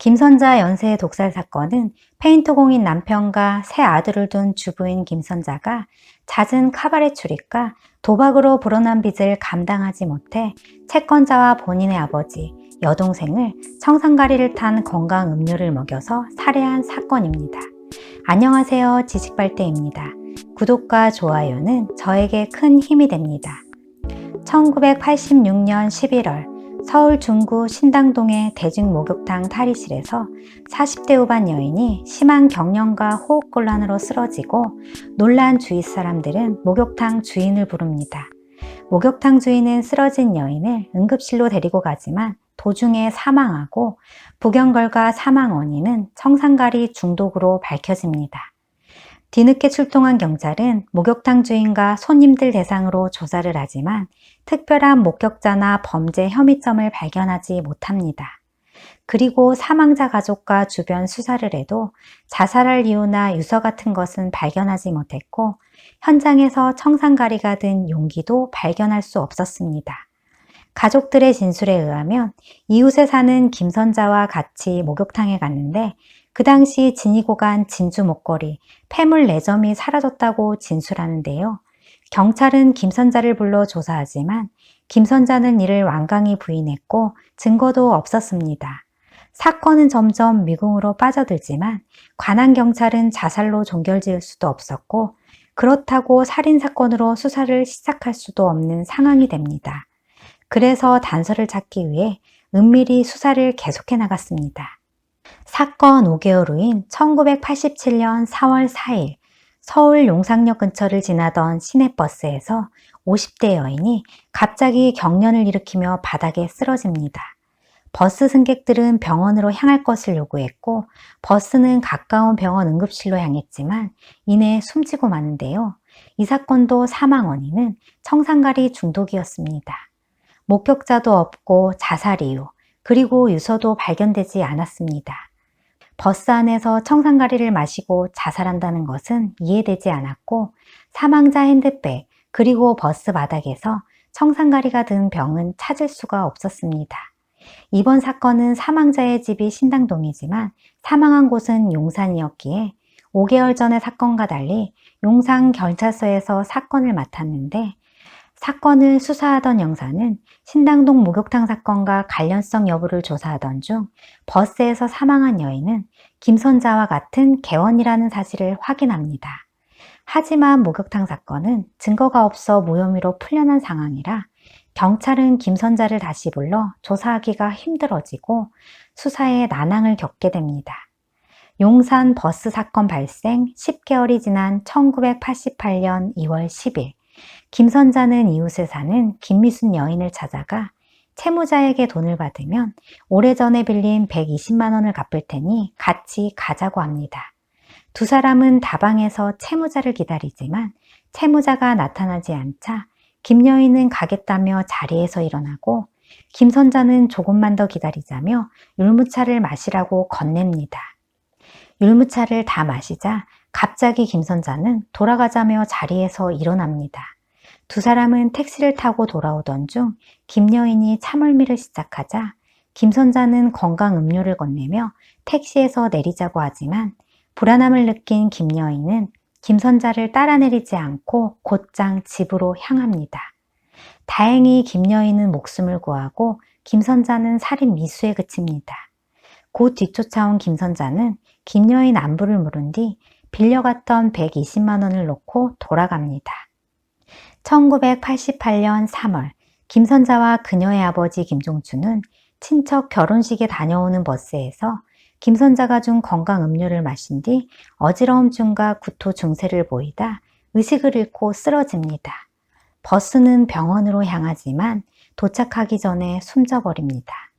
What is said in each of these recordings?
김선자 연쇄 독살 사건은 페인트공인 남편과 세 아들을 둔 주부인 김선자가 잦은 카바레 출입과 도박으로 불어난 빚을 감당하지 못해 채권자와 본인의 아버지, 여동생을 청산가리를 탄 건강 음료를 먹여서 살해한 사건입니다. 안녕하세요. 지식발대입니다. 구독과 좋아요는 저에게 큰 힘이 됩니다. 1986년 11월 서울 중구 신당동의 대중목욕탕 탈의실에서 40대 후반 여인이 심한 경련과 호흡곤란으로 쓰러지고 놀란 주위 사람들은 목욕탕 주인을 부릅니다. 목욕탕 주인은 쓰러진 여인을 응급실로 데리고 가지만 도중에 사망하고 부경 결과 사망 원인은 청산가리 중독으로 밝혀집니다. 뒤늦게 출동한 경찰은 목욕탕 주인과 손님들 대상으로 조사를 하지만 특별한 목격자나 범죄 혐의점을 발견하지 못합니다. 그리고 사망자 가족과 주변 수사를 해도 자살할 이유나 유서 같은 것은 발견하지 못했고 현장에서 청산가리가 든 용기도 발견할 수 없었습니다. 가족들의 진술에 의하면 이웃에 사는 김선자와 같이 목욕탕에 갔는데 그 당시 지니고 간 진주 목걸이, 폐물 4점이 사라졌다고 진술하는데요. 경찰은 김선자를 불러 조사하지만 김선자는 이를 완강히 부인했고 증거도 없었습니다. 사건은 점점 미궁으로 빠져들지만 관한 경찰은 자살로 종결 지을 수도 없었고 그렇다고 살인사건으로 수사를 시작할 수도 없는 상황이 됩니다. 그래서 단서를 찾기 위해 은밀히 수사를 계속해 나갔습니다. 사건 5개월 후인 1987년 4월 4일 서울 용산역 근처를 지나던 시내버스에서 50대 여인이 갑자기 경련을 일으키며 바닥에 쓰러집니다. 버스 승객들은 병원으로 향할 것을 요구했고 버스는 가까운 병원 응급실로 향했지만 이내 숨지고 마는데요. 이 사건도 사망 원인은 청산가리 중독이었습니다. 목격자도 없고 자살 이유, 그리고 유서도 발견되지 않았습니다. 버스 안에서 청산가리를 마시고 자살한다는 것은 이해되지 않았고 사망자 핸드백 그리고 버스 바닥에서 청산가리가 든 병은 찾을 수가 없었습니다. 이번 사건은 사망자의 집이 신당동이지만 사망한 곳은 용산이었기에 5개월 전의 사건과 달리 용산 경찰서에서 사건을 맡았는데 사건을 수사하던 영사는 신당동 목욕탕 사건과 관련성 여부를 조사하던 중 버스에서 사망한 여인은 김선자와 같은 개원이라는 사실을 확인합니다. 하지만 목욕탕 사건은 증거가 없어 무혐의로 풀려난 상황이라 경찰은 김선자를 다시 불러 조사하기가 힘들어지고 수사에 난항을 겪게 됩니다. 용산 버스 사건 발생 10개월이 지난 1988년 2월 10일 김선자는 이웃에 사는 김미순 여인을 찾아가 채무자에게 돈을 받으면 오래전에 빌린 120만 원을 갚을 테니 같이 가자고 합니다. 두 사람은 다방에서 채무자를 기다리지만 채무자가 나타나지 않자 김 여인은 가겠다며 자리에서 일어나고 김선자는 조금만 더 기다리자며 율무차를 마시라고 건넵니다. 율무차를 다 마시자 갑자기 김 선자는 돌아가자며 자리에서 일어납니다. 두 사람은 택시를 타고 돌아오던 중 김 여인이 차멀미를 시작하자 김 선자는 건강 음료를 건네며 택시에서 내리자고 하지만 불안함을 느낀 김 여인은 김 선자를 따라 내리지 않고 곧장 집으로 향합니다. 다행히 김 여인은 목숨을 구하고 김 선자는 살인 미수에 그칩니다. 곧 뒤쫓아온 김 선자는 김 여인 안부를 물은 뒤 빌려갔던 120만 원을 놓고 돌아갑니다. 1988년 3월 김선자와 그녀의 아버지 김종춘은 친척 결혼식에 다녀오는 버스에서 김선자가 준 건강 음료를 마신 뒤 어지러움증과 구토 증세를 보이다 의식을 잃고 쓰러집니다. 버스는 병원으로 향하지만 도착하기 전에 숨져버립니다.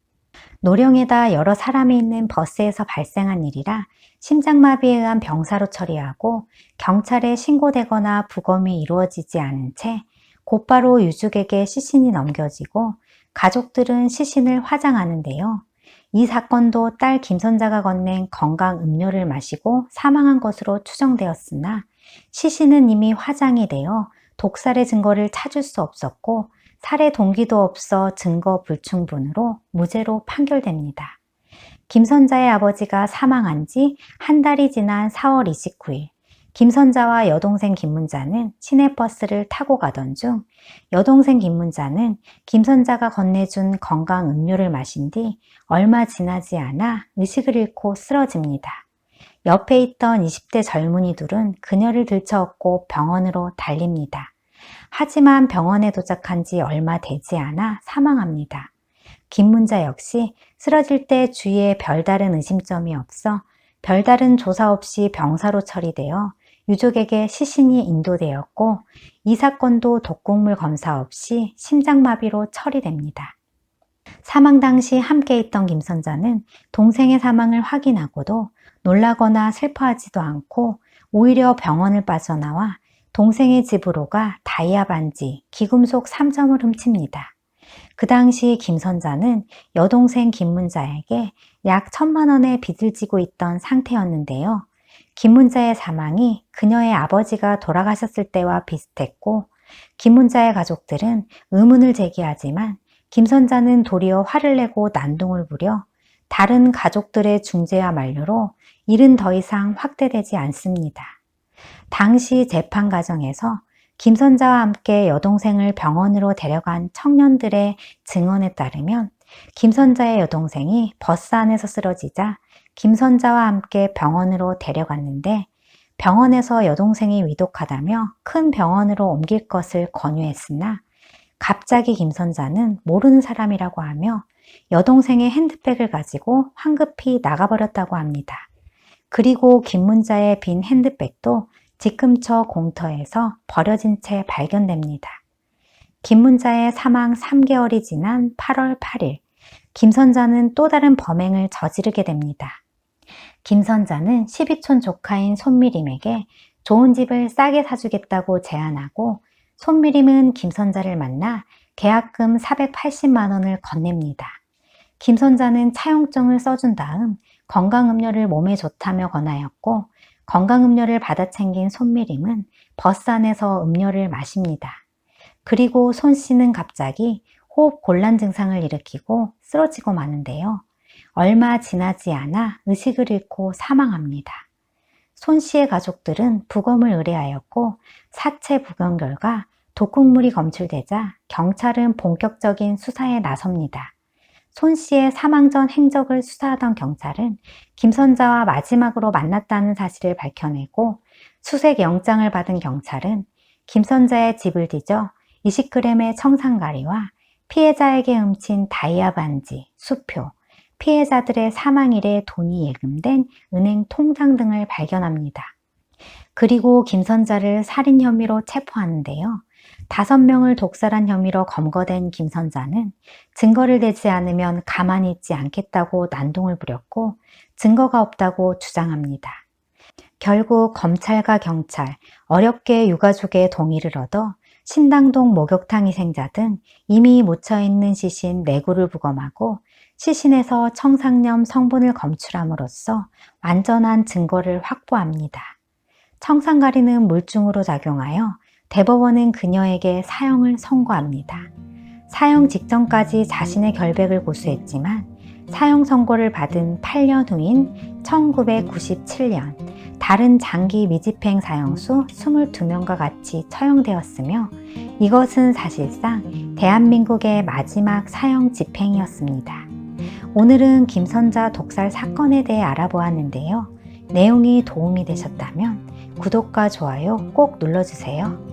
노령에다 여러 사람이 있는 버스에서 발생한 일이라 심장마비에 의한 병사로 처리하고 경찰에 신고되거나 부검이 이루어지지 않은 채 곧바로 유족에게 시신이 넘겨지고 가족들은 시신을 화장하는데요. 이 사건도 딸 김선자가 건넨 건강 음료를 마시고 사망한 것으로 추정되었으나 시신은 이미 화장이 되어 독살의 증거를 찾을 수 없었고 살해 동기도 없어 증거 불충분으로 무죄로 판결됩니다. 김선자의 아버지가 사망한 지 한 달이 지난 4월 29일, 김선자와 여동생 김문자는 시내버스를 타고 가던 중 여동생 김문자는 김선자가 건네준 건강 음료를 마신 뒤 얼마 지나지 않아 의식을 잃고 쓰러집니다. 옆에 있던 20대 젊은이 둘은 그녀를 들쳐업고 병원으로 달립니다. 하지만 병원에 도착한 지 얼마 되지 않아 사망합니다. 김문자 역시 쓰러질 때 주위에 별다른 의심점이 없어 별다른 조사 없이 병사로 처리되어 유족에게 시신이 인도되었고 이 사건도 독극물 검사 없이 심장마비로 처리됩니다. 사망 당시 함께 있던 김선자는 동생의 사망을 확인하고도 놀라거나 슬퍼하지도 않고 오히려 병원을 빠져나와 동생의 집으로 가 다이아 반지, 귀금속 3점을 훔칩니다. 그 당시 김선자는 여동생 김문자에게 약 천만 원의 빚을 지고 있던 상태였는데요. 김문자의 사망이 그녀의 아버지가 돌아가셨을 때와 비슷했고, 김문자의 가족들은 의문을 제기하지만 김선자는 도리어 화를 내고 난동을 부려 다른 가족들의 중재와 만류로 일은 더 이상 확대되지 않습니다. 당시 재판 과정에서 김 선자와 함께 여동생을 병원으로 데려간 청년들의 증언에 따르면 김 선자의 여동생이 버스 안에서 쓰러지자 김 선자와 함께 병원으로 데려갔는데 병원에서 여동생이 위독하다며 큰 병원으로 옮길 것을 권유했으나 갑자기 김 선자는 모르는 사람이라고 하며 여동생의 핸드백을 가지고 황급히 나가버렸다고 합니다. 그리고 김문자의 빈 핸드백도 집 근처 공터에서 버려진 채 발견됩니다. 김 문자의 사망 3개월이 지난 8월 8일, 김 선자는 또 다른 범행을 저지르게 됩니다. 김 선자는 12촌 조카인 손미림에게 좋은 집을 싸게 사주겠다고 제안하고 손미림은 김 선자를 만나 계약금 480만 원을 건넵니다. 김 선자는 차용증을 써준 다음 건강음료를 몸에 좋다며 권하였고 건강음료를 받아 챙긴 손미림은 버스 안에서 음료를 마십니다. 그리고 손 씨는 갑자기 호흡 곤란 증상을 일으키고 쓰러지고 마는데요. 얼마 지나지 않아 의식을 잃고 사망합니다. 손 씨의 가족들은 부검을 의뢰하였고 사체 부검 결과 독극물이 검출되자 경찰은 본격적인 수사에 나섭니다. 손 씨의 사망 전 행적을 수사하던 경찰은 김선자와 마지막으로 만났다는 사실을 밝혀내고 수색 영장을 받은 경찰은 김선자의 집을 뒤져 20g의 청산가리와 피해자에게 훔친 다이아 반지, 수표, 피해자들의 사망일에 돈이 예금된 은행 통장 등을 발견합니다. 그리고 김선자를 살인 혐의로 체포하는데요. 다섯 명을 독살한 혐의로 검거된 김선자는 증거를 대지 않으면 가만히 있지 않겠다고 난동을 부렸고 증거가 없다고 주장합니다. 결국 검찰과 경찰, 어렵게 유가족의 동의를 얻어 신당동 목욕탕 희생자 등 이미 묻혀있는 시신 4구를 부검하고 시신에서 청상염 성분을 검출함으로써 완전한 증거를 확보합니다. 청산가리는 물증으로 작용하여 대법원은 그녀에게 사형을 선고합니다. 사형 직전까지 자신의 결백을 고수했지만 사형 선고를 받은 8년 후인 1997년 다른 장기 미집행 사형수 22명과 같이 처형되었으며 이것은 사실상 대한민국의 마지막 사형 집행이었습니다. 오늘은 김선자 독살 사건에 대해 알아보았는데요. 내용이 도움이 되셨다면 구독과 좋아요 꼭 눌러주세요.